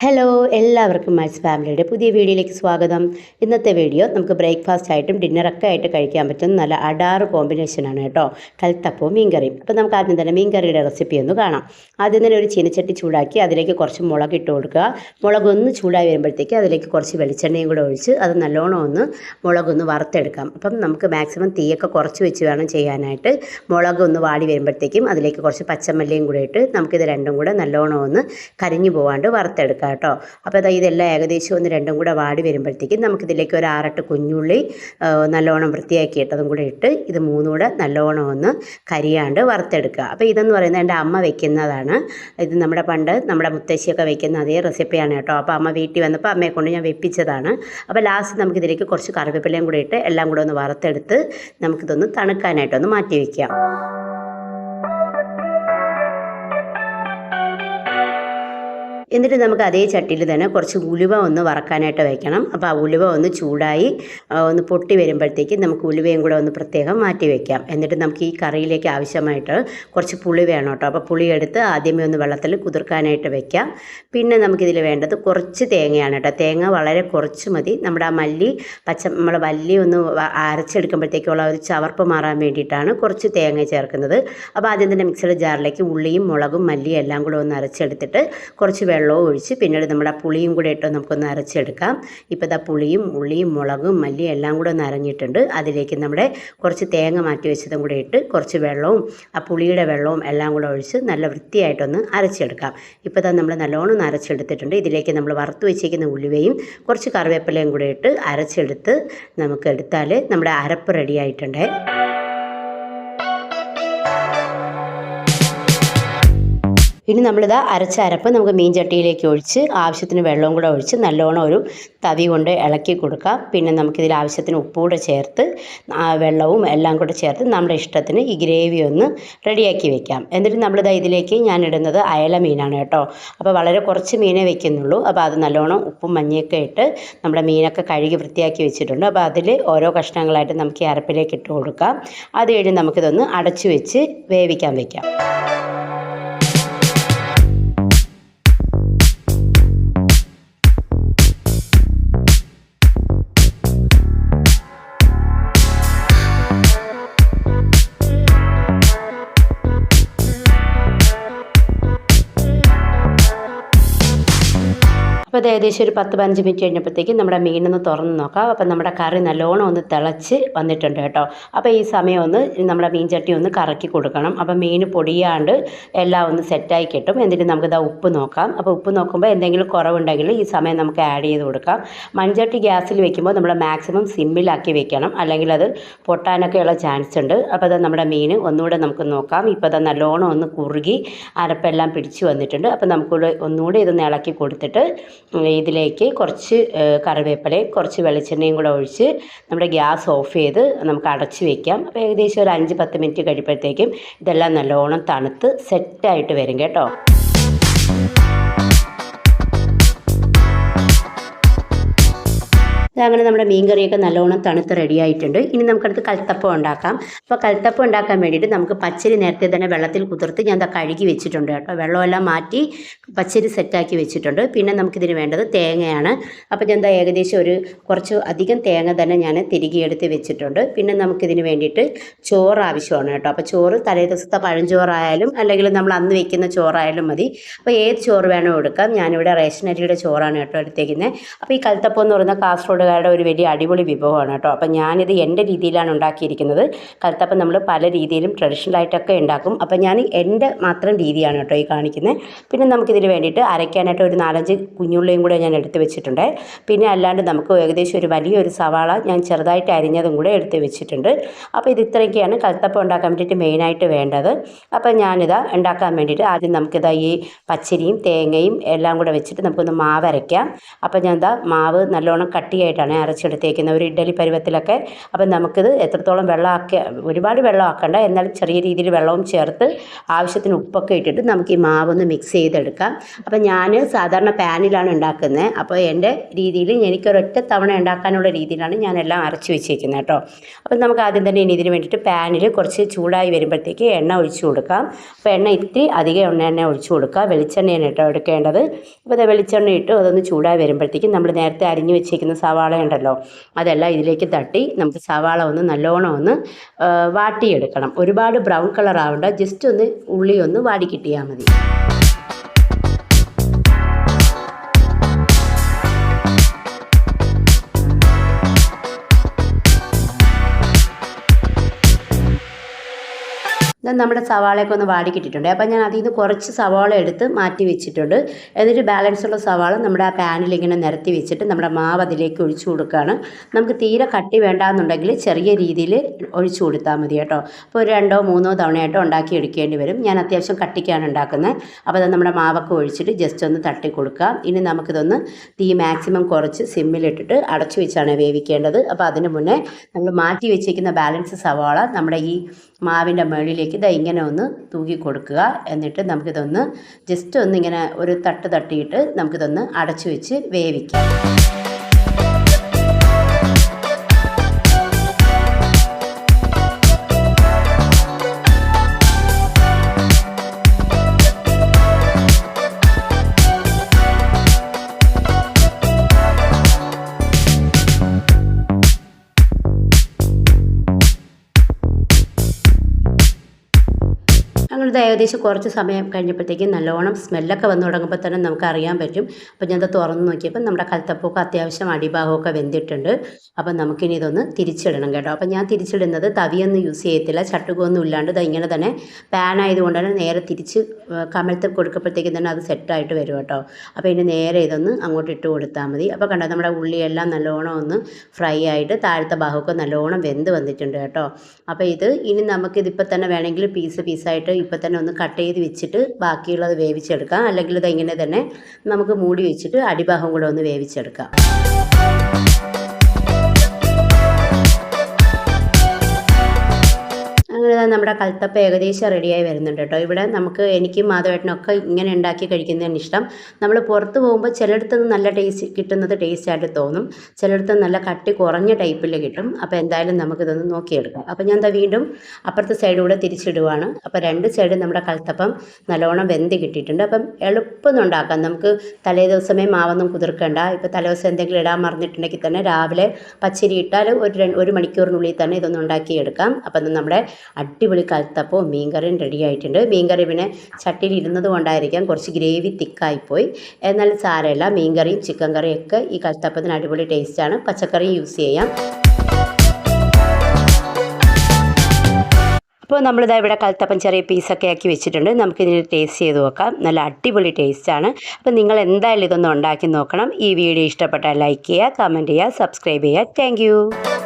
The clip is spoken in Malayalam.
ഹലോ എല്ലാവർക്കും മൈസ് ഫാമിലിയുടെ പുതിയ വീഡിയോയിലേക്ക് സ്വാഗതം. ഇന്നത്തെ വീഡിയോ നമുക്ക് ബ്രേക്ക്ഫാസ്റ്റ് ആയിട്ടും ഡിന്നറൊക്കെ ആയിട്ട് കഴിക്കാൻ പറ്റുന്ന നല്ല അടാറ് കോമ്പിനേഷനാണ് കേട്ടോ. കൽത്തപ്പവും മീൻകറിയും. അപ്പോൾ നമുക്ക് ആദ്യം തന്നെ മീൻകറിയുടെ റെസിപ്പി ഒന്ന് കാണാം. ആദ്യം തന്നെ ഒരു ചീനച്ചട്ടി ചൂടാക്കി അതിലേക്ക് കുറച്ച് മുളക് ഇട്ട് കൊടുക്കുക. മുളക് ഒന്ന് ചൂടായി വരുമ്പോഴത്തേക്ക് അതിലേക്ക് കുറച്ച് വെളിച്ചെണ്ണയും കൂടെ ഒഴിച്ച് അത് നല്ലോണം ഒന്ന് മുളകൊന്ന് വറുത്തെടുക്കാം. അപ്പം നമുക്ക് മാക്സിമം തീയൊക്കെ കുറച്ച് വെച്ച് വേണം ചെയ്യാനായിട്ട്. മുളക് ഒന്ന് വാടി വരുമ്പോഴത്തേക്കും അതിലേക്ക് കുറച്ച് പച്ചമല്ലിയും കൂടെ ഇട്ട് നമുക്കിത് രണ്ടും കൂടെ നല്ലോണം ഒന്ന് കരിഞ്ഞു പോകാണ്ട് വറുത്തെടുക്കാം. കേട്ടോ. അപ്പോൾ അതാ ഇതെല്ലാം ഏകദേശം ഒന്ന് രണ്ടും കൂടെ വാടി വരുമ്പോഴത്തേക്കും നമുക്കിതിലേക്ക് ഒരു ആറെട്ട് കുഞ്ഞുള്ളി നല്ലോണം വൃത്തിയാക്കി ഇട്ടതും കൂടെ ഇട്ട് ഇത് മൂന്നും കൂടെ നല്ലോണം ഒന്ന് കരിയാണ്ട് വറുത്തെടുക്കുക. അപ്പോൾ ഇതെന്ന് പറയുന്നത് എന്റെ അമ്മ വെക്കുന്നതാണ്. ഇത് നമ്മുടെ പണ്ട് നമ്മുടെ മുത്തശ്ശിയൊക്കെ വെക്കുന്ന അതേ റെസിപ്പിയാണ് കേട്ടോ. അപ്പോൾ അമ്മ വീട്ടിൽ വന്നപ്പോൾ അമ്മയെ കൊണ്ട് ഞാൻ വെപ്പിച്ചതാണ്. അപ്പോൾ ലാസ്റ്റ് നമുക്കിതിലേക്ക് കുറച്ച് കറിവേപ്പിലയും കൂടി ഇട്ട് എല്ലാം കൂടെ ഒന്ന് വറുത്തെടുത്ത് നമുക്കിതൊന്ന് തണുക്കാനായിട്ടൊന്ന് മാറ്റി വയ്ക്കാം. എന്നിട്ട് നമുക്ക് അതേ ചട്ടിയിൽ തന്നെ കുറച്ച് ഉലുവ ഒന്ന് വറക്കാനായിട്ട് വയ്ക്കണം അപ്പോൾ ആ ഉലുവ ഒന്ന് ചൂടായി ഒന്ന് പൊട്ടി വരുമ്പോഴത്തേക്ക് നമുക്ക് ഉലുവയും കൂടെ ഒന്ന് പ്രത്യേകം മാറ്റി വയ്ക്കാം എന്നിട്ട് നമുക്ക് ഈ കറിയിലേക്ക് ആവശ്യമായിട്ട് കുറച്ച് പുളി വേണം കേട്ടോ. അപ്പോൾ പുളി എടുത്ത് ആദ്യമേ ഒന്ന് വെള്ളത്തിൽ കുതിർക്കാനായിട്ട് വെക്കാം. പിന്നെ നമുക്കിതിൽ വേണ്ടത് കുറച്ച് തേങ്ങയാണ് കേട്ടോ. തേങ്ങ വളരെ കുറച്ച് മതി. നമ്മുടെ ആ മല്ലി പച്ച നമ്മൾ മല്ലി ഒന്ന് അരച്ചെടുക്കുമ്പോഴത്തേക്കുള്ള ഒരു ചവർപ്പ് മാറാൻ വേണ്ടിയിട്ടാണ് കുറച്ച് തേങ്ങ ചേർക്കുന്നത്. അപ്പോൾ ആദ്യം തന്നെ മിക്സിയുടെ ജാറിലേക്ക് ഉള്ളിയും മുളകും മല്ലിയും എല്ലാം കൂടെ ഒന്ന് അരച്ചെടുത്തിട്ട് കുറച്ച് വെള്ളവും ഒഴിച്ച് പിന്നീട് നമ്മുടെ പുളിയും കൂടെ ഇട്ട് നമുക്കൊന്ന് അരച്ചെടുക്കാം. ഇപ്പോൾ ഇതാ പുളിയും ഉള്ളിയും മുളകും മല്ലിയും എല്ലാം കൂടെ ഒന്ന് അരഞ്ഞിട്ടുണ്ട്. അതിലേക്ക് നമ്മുടെ കുറച്ച് തേങ്ങ മാറ്റി വെച്ചതും കൂടെ ഇട്ട് കുറച്ച് വെള്ളവും ആ പുളിയുടെ വെള്ളവും എല്ലാം കൂടെ ഒഴിച്ച് നല്ല വൃത്തിയായിട്ടൊന്ന് അരച്ചെടുക്കാം. ഇപ്പോൾ ഇതാ നമ്മൾ നല്ലോണം അരച്ചെടുത്തിട്ടുണ്ട്. ഇതിലേക്ക് നമ്മൾ വറുത്ത് വെച്ചിരിക്കുന്ന ഉലുവയും കുറച്ച് കറിവേപ്പിലയും കൂടെ ഇട്ട് അരച്ചെടുത്ത് നമുക്ക് എടുത്താൽ നമ്മുടെ അരപ്പ് റെഡി ഇനി നമ്മളിതാ അരച്ച അരപ്പ് നമുക്ക് മീൻ ചട്ടിയിലേക്ക് ഒഴിച്ച് ആവശ്യത്തിന് വെള്ളവും കൂടെ ഒഴിച്ച് നല്ലോണം ഒരു തവി കൊണ്ട് ഇളക്കി കൊടുക്കാം. പിന്നെ നമുക്കിതിൽ ആവശ്യത്തിന് ഉപ്പുകൂടെ ചേർത്ത് വെള്ളവും എല്ലാം കൂടെ ചേർത്ത് നമ്മുടെ ഇഷ്ടത്തിന് ഈ ഗ്രേവി ഒന്ന് റെഡിയാക്കി വെക്കാം. എന്നിട്ട് നമ്മളിതാ ഇതിലേക്ക് ഞാൻ ഇടുന്നത് അയല മീനാണ് കേട്ടോ. അപ്പോൾ വളരെ കുറച്ച് മീനേ വെക്കുന്നുള്ളൂ. അപ്പോൾ അത് നല്ലോണം ഉപ്പും മഞ്ഞയൊക്കെ ഇട്ട് നമ്മുടെ മീനൊക്കെ കഴുകി വൃത്തിയാക്കി വെച്ചിട്ടുണ്ട്. അപ്പോൾ അതിൽ ഓരോ കഷ്ണങ്ങളായിട്ട് നമുക്ക് ഈ അരപ്പിലേക്ക് ഇട്ട് കൊടുക്കാം. അത് കഴിഞ്ഞ് നമുക്കിതൊന്ന് അടച്ചു വെച്ച് വേവിക്കാൻ വെക്കാം. അപ്പോൾ ഇത് ഏകദേശം ഒരു പത്ത് പതിനഞ്ച് മിനിറ്റ് കഴിഞ്ഞപ്പോഴത്തേക്കും നമ്മുടെ മീനൊന്ന് തുറന്ന് നോക്കാം. അപ്പം നമ്മുടെ കറി നല്ലോണം ഒന്ന് തിളച്ച് വന്നിട്ടുണ്ട് കേട്ടോ. അപ്പോൾ ഈ സമയം ഒന്ന് നമ്മുടെ മീൻ ചട്ടി ഒന്ന് കറക്കി കൊടുക്കണം. അപ്പോൾ മീൻ പൊടിയാണ്ട് എല്ലാം ഒന്ന് സെറ്റായി കിട്ടും. എന്നിട്ട് നമുക്ക് ഇതാ ഉപ്പ് നോക്കാം. അപ്പോൾ ഉപ്പ് നോക്കുമ്പോൾ എന്തെങ്കിലും കുറവുണ്ടെങ്കിൽ ഈ സമയം നമുക്ക് ആഡ് ചെയ്ത് കൊടുക്കാം. മൺചട്ടി ഗ്യാസിൽ വെക്കുമ്പോൾ നമ്മൾ മാക്സിമം സിമ്മിലാക്കി വെക്കണം. അല്ലെങ്കിൽ അത് പൊട്ടാനൊക്കെയുള്ള ചാൻസ് ഉണ്ട്. അപ്പോൾ അത് നമ്മുടെ മീൻ ഒന്നുകൂടെ നമുക്ക് നോക്കാം. ഇപ്പോൾ അത് നല്ലോണം ഒന്ന് കുറുകി അരപ്പെല്ലാം പിടിച്ച് വന്നിട്ടുണ്ട്. അപ്പോൾ നമുക്കിവിടെ ഒന്നുകൂടെ ഇതൊന്ന് ഇളക്കി കൊടുത്തിട്ട് ഇതിലേക്ക് കുറച്ച് കറിവേപ്പിലയും കുറച്ച് വെളിച്ചെണ്ണയും കൂടെ ഒഴിച്ച് നമ്മുടെ ഗ്യാസ് ഓഫ് ചെയ്ത് നമുക്ക് അടച്ച് വെക്കാം. അപ്പോൾ ഏകദേശം ഒരു അഞ്ച് പത്ത് മിനിറ്റ് കഴിയുമ്പോഴത്തേക്കും ഇതെല്ലാം നല്ലോണം തണുത്ത് സെറ്റായിട്ട് വരും കേട്ടോ. അങ്ങനെ നമ്മുടെ മീൻ കറിയൊക്കെ നല്ലോണം തണുത്ത് റെഡിയായിട്ടുണ്ട്. ഇനി നമുക്കടുത്ത് കൽത്തപ്പം ഉണ്ടാക്കാം. അപ്പോൾ കൽത്തപ്പം ഉണ്ടാക്കാൻ വേണ്ടിയിട്ട് നമുക്ക് പച്ചരി നേരത്തെ തന്നെ വെള്ളത്തിൽ കുതിർത്ത് ഞാൻ അതൊക്കെ കഴുകി വെച്ചിട്ടുണ്ട് കേട്ടോ. വെള്ളമെല്ലാം മാറ്റി പച്ചരി സെറ്റാക്കി വെച്ചിട്ടുണ്ട്. പിന്നെ നമുക്കിതിന് വേണ്ടത് തേങ്ങയാണ്. അപ്പോൾ ഞാൻ എന്താ ഏകദേശം ഒരു കുറച്ച് അധികം തേങ്ങ തന്നെ ഞാൻ തിരികെ എടുത്ത് വെച്ചിട്ടുണ്ട്. പിന്നെ നമുക്കിതിന് വേണ്ടിയിട്ട് ചോറ് ആവശ്യമാണ് കേട്ടോ. അപ്പോൾ ചോറ് തലേ ദിവസത്തെ പഴഞ്ചോറായാലും അല്ലെങ്കിൽ നമ്മൾ അന്ന് വെക്കുന്ന ചോറായാലും മതി. അപ്പോൾ ഏത് ചോറ് വേണോ എടുക്കാം. ഞാനിവിടെ റേഷൻ അരിയുടെ ചോറാണ് കേട്ടോ എടുത്തേക്കുന്നത് അപ്പോൾ ഈ കൽത്തപ്പം എന്ന് പറയുന്ന കാസർഗോഡുകാരുടെ ഒരു വലിയ അടിപൊളി വിഭവമാണ് കേട്ടോ. അപ്പോൾ ഞാനിത് എന്റെ രീതിയിലാണ് ഉണ്ടാക്കിയിരിക്കുന്നത്. കൽത്തപ്പം നമ്മൾ പല രീതിയിലും ട്രഡീഷണൽ ആയിട്ടൊക്കെ ഉണ്ടാക്കും. അപ്പോൾ ഞാൻ എന്റെ മാത്രം രീതിയാണ് കേട്ടോ ഈ കാണിക്കുന്നത്. പിന്നെ നമുക്കിതിന് വേണ്ടിയിട്ട് അരയ്ക്കാനായിട്ട് ഒരു നാലഞ്ച് കുഞ്ഞുള്ളിയും കൂടെ ഞാൻ എടുത്ത് വെച്ചിട്ടുണ്ട്. പിന്നെ അല്ലാണ്ട് നമുക്ക് ഏകദേശം ഒരു വലിയൊരു സവാള ഞാൻ ചെറുതായിട്ട് അരിഞ്ഞതും കൂടെ എടുത്ത് വെച്ചിട്ടുണ്ട്. അപ്പോൾ ഇത് ഇത്രയൊക്കെയാണ് കൽത്തപ്പം ഉണ്ടാക്കാൻ വേണ്ടിയിട്ട് മെയിനായിട്ട് വേണ്ടത്. അപ്പോൾ ഞാനിതാ ഉണ്ടാക്കാൻ വേണ്ടിയിട്ട് ആദ്യം നമുക്കിതാ ഈ പച്ചരിയും തേങ്ങയും എല്ലാം കൂടെ വെച്ചിട്ട് നമുക്കൊന്ന് മാവ് അരയ്ക്കാം അപ്പോൾ ഞാൻ ഇതാ മാവ് നല്ലോണം കട്ടിയായിട്ട് ആയിട്ടാണ് അരച്ചെടുത്തേക്കുന്നത്. ഒരു ഇഡ്ഡലി പരുവത്തിലൊക്കെ അപ്പം നമുക്കിത് എത്രത്തോളം വെള്ളമാക്കി ഒരുപാട് വെള്ളം ആക്കണ്ട എന്നാലും ചെറിയ രീതിയിൽ വെള്ളവും ചേർത്ത് ആവശ്യത്തിന് ഉപ്പൊക്കെ ഇട്ടിട്ട് നമുക്ക് ഈ മാവൊന്ന് മിക്സ് ചെയ്തെടുക്കാം. അപ്പം ഞാൻ സാധാരണ പാനിലാണ് ഉണ്ടാക്കുന്നത്. അപ്പോൾ എന്റെ രീതിയിൽ എനിക്കൊരൊറ്റ തവണ ഉണ്ടാക്കാനുള്ള രീതിയിലാണ് ഞാൻ എല്ലാം അരച്ച് വെച്ചേക്കുന്നത് കേട്ടോ. അപ്പം നമുക്ക് ആദ്യം തന്നെ ഇനി ഇതിന് വേണ്ടിയിട്ട് പാനിൽ കുറച്ച് ചൂടായി വരുമ്പോഴത്തേക്ക് എണ്ണ ഒഴിച്ചു കൊടുക്കാം. അപ്പോൾ എണ്ണ ഇത്തിരി അധികം എണ്ണ എണ്ണ ഒഴിച്ചു കൊടുക്കുക. വെളിച്ചെണ്ണയാണ് കേട്ടോ എടുക്കേണ്ടത്. അപ്പോൾ അത് വെളിച്ചെണ്ണ ഇട്ട് അതൊന്ന് ചൂടായി വരുമ്പോഴത്തേക്കും നമ്മൾ നേരത്തെ അരിഞ്ഞു വെച്ചേക്കുന്ന സവാള ഉണ്ടല്ലോ അതെല്ലാം ഇതിലേക്ക് തട്ടി നമുക്ക് സവാള ഒന്ന് നല്ലോണം ഒന്ന് വാട്ടിയെടുക്കണം. ഒരുപാട് ബ്രൗൺ കളർ ആവേണ്ട. ജസ്റ്റ് ഒന്ന് ഉള്ളി ഒന്ന് വാടി കിട്ടിയാൽ മതി. നമ്മുടെ സവാളയൊക്കെ ഒന്ന് വാടി കിട്ടിയിട്ടുണ്ട്. അപ്പോൾ ഞാൻ അതിൽ നിന്ന് കുറച്ച് സവാള എടുത്ത് മാറ്റി വെച്ചിട്ടുണ്ട്. എന്നിട്ട് ബാലൻസ് ഉള്ള സവാള നമ്മുടെ ആ പാനിൽ ഇങ്ങനെ നിരത്തി വെച്ചിട്ട് നമ്മുടെ മാവ് അതിലേക്ക് ഒഴിച്ചു കൊടുക്കുകയാണ്. നമുക്ക് തീരെ കട്ടി വേണ്ടാന്നുണ്ടെങ്കിൽ ചെറിയ രീതിയിൽ ഒഴിച്ചു കൊടുത്താൽ മതി കേട്ടോ. അപ്പോൾ ഒരു രണ്ടോ മൂന്നോ തവണയായിട്ടോ ഉണ്ടാക്കി എടുക്കേണ്ടി വരും. ഞാൻ അത്യാവശ്യം കട്ടിക്കാണ് ഉണ്ടാക്കുന്നത്. അപ്പോൾ അത് നമ്മുടെ മാവൊക്കെ ഒഴിച്ചിട്ട് ജസ്റ്റ് ഒന്ന് തട്ടി കൊടുക്കുക ഇനി നമുക്കിതൊന്ന് തീ മാക്സിമം കുറച്ച് സിമ്മിലിട്ടിട്ട് അടച്ചു വെച്ചാണ് വേവിക്കേണ്ടത്. അപ്പോൾ അതിന് മുന്നേ നമ്മൾ മാറ്റി വെച്ചേക്കുന്ന ബാലൻസ് സവാള നമ്മുടെ ഈ മാവിന്റെ മുകളിലേക്ക് ഇതാ ഇങ്ങനെ ഒന്ന് തൂക്കി കൊടുക്കുക. എന്നിട്ട് നമുക്കിതൊന്ന് ജസ്റ്റ് ഒന്ന് ഇങ്ങനെ ഒരു തട്ട് തട്ടിയിട്ട് നമുക്കിതൊന്ന് അടച്ചു വെച്ച് വേവിക്കാം. ഞങ്ങളിത് ഏകദേശം കുറച്ച് സമയം കഴിഞ്ഞപ്പോഴത്തേക്കും നല്ലോണം സ്മെല്ലൊക്കെ വന്നു തുടങ്ങുമ്പോൾ തന്നെ നമുക്ക് അറിയാൻ പറ്റും. അപ്പോൾ ഞാനത് തുറന്ന് നോക്കിയപ്പോൾ നമ്മുടെ കൽത്തപ്പൊക്കെ അത്യാവശ്യം അടിഭാഗമൊക്കെ വെന്തിട്ടുണ്ട്. അപ്പം നമുക്കിനി ഇതൊന്ന് തിരിച്ചിടണം കേട്ടോ. അപ്പം ഞാൻ തിരിച്ചിടുന്നത് തവിയൊന്നും യൂസ് ചെയ്യത്തില്ല. ചട്ടുകമൊന്നും ഇല്ലാണ്ട് ഇത് ഇങ്ങനെ തന്നെ പാൻ ആയതുകൊണ്ട് തന്നെ നേരെ തിരിച്ച് കമഴ്ത്തി കൊടുക്കുമ്പോഴത്തേക്കും തന്നെ അത് സെറ്റായിട്ട് വരും കേട്ടോ. അപ്പോൾ ഇനി നേരെ ഇതൊന്ന് അങ്ങോട്ട് ഇട്ട് കൊടുത്താൽ മതി. അപ്പോൾ കണ്ടോ നമ്മുടെ ഉള്ളിയെല്ലാം നല്ലോണം ഒന്ന് ഫ്രൈ ആയിട്ട് താഴത്തെ ഭാഗമൊക്കെ നല്ലോണം വെന്ത് വന്നിട്ടുണ്ട് കേട്ടോ. അപ്പോൾ ഇത് ഇനി നമുക്കിതിപ്പോൾ തന്നെ വേണമെങ്കിൽ പീസ് പീസായിട്ട് ഇപ്പോൾ തന്നെ ഒന്ന് കട്ട് ചെയ്ത് വെച്ചിട്ട് ബാക്കിയുള്ളത് വേവിച്ചെടുക്കാം. അല്ലെങ്കിൽ ഇതെങ്ങനെ തന്നെ നമുക്ക് മൂടി വെച്ചിട്ട് അടിഭാഗം കൂടെ ഒന്ന് വേവിച്ചെടുക്കാം. നമ്മുടെ കൽത്തപ്പ ഏകദേശം റെഡിയായി വരുന്നുണ്ട് കേട്ടോ. ഇവിടെ നമുക്ക് എനിക്കും മാധവേട്ടനൊക്കെ ഇങ്ങനെ ഉണ്ടാക്കി കഴിക്കുന്നതാണ് ഇഷ്ടം. നമ്മൾ പുറത്ത് പോകുമ്പോൾ ചിലയിടത്ത് നല്ല ടേസ്റ്റ് കിട്ടുന്നത് ടേസ്റ്റ് ആയിട്ട് തോന്നും. ചിലയിടത്ത് നല്ല കട്ടി കുറഞ്ഞ ടൈപ്പിൽ കിട്ടും. അപ്പോൾ എന്തായാലും നമുക്കിതൊന്ന് നോക്കിയെടുക്കാം. അപ്പോൾ ഞാൻ എന്താ വീണ്ടും അപ്പുറത്തെ സൈഡ് കൂടെ തിരിച്ചിടുവാണ്. അപ്പോൾ രണ്ട് സൈഡും നമ്മുടെ കൽത്തപ്പം നല്ലോണം വെന്ത് കിട്ടിയിട്ടുണ്ട്. അപ്പം എളുപ്പം ഉണ്ടാക്കാം. നമുക്ക് തലേ ദിവസമേ മാവൊന്നും കുതിർക്കേണ്ട. ഇപ്പോൾ തലേദിവസം എന്തെങ്കിലും ഇടാൻ മറന്നിട്ടുണ്ടെങ്കിൽ തന്നെ രാവിലെ പച്ചരി ഇട്ടാൽ ഒരു ഒരു മണിക്കൂറിനുള്ളിൽ തന്നെ ഇതൊന്ന് ഉണ്ടാക്കിയെടുക്കാം. അപ്പം നമ്മുടെ അടിപൊളി കലത്തപ്പോൾ മീൻകറിയും റെഡി ആയിട്ടുണ്ട്. മീൻകറി പിന്നെ ചട്ടിയിൽ ഇരുന്നത് കൊണ്ടായിരിക്കാം കുറച്ച് ഗ്രേവി തിക്കായിപ്പോയി എന്നാൽ സാരമില്ല മീൻകറിയും ചിക്കൻ കറിയും ഒക്കെ ഈ കലത്തപ്പത്തിന് അടിപൊളി ടേസ്റ്റാണ് പച്ചക്കറിയും യൂസ് ചെയ്യാം. അപ്പോൾ നമ്മളിതാ ഇവിടെ കൽത്തപ്പം ചെറിയ പീസൊക്കെ ആക്കി വെച്ചിട്ടുണ്ട്. നമുക്കിതിന് ടേസ്റ്റ് ചെയ്ത് നോക്കാം. നല്ല അടിപൊളി ടേസ്റ്റാണ് അപ്പോൾ നിങ്ങൾ എന്തായാലും ഇതൊന്ന് ഉണ്ടാക്കി നോക്കണം. ഈ വീഡിയോ ഇഷ്ടപ്പെട്ടാൽ ലൈക്ക് ചെയ്യുക കമന്റ് ചെയ്യുക സബ്സ്ക്രൈബ് ചെയ്യുക. താങ്ക്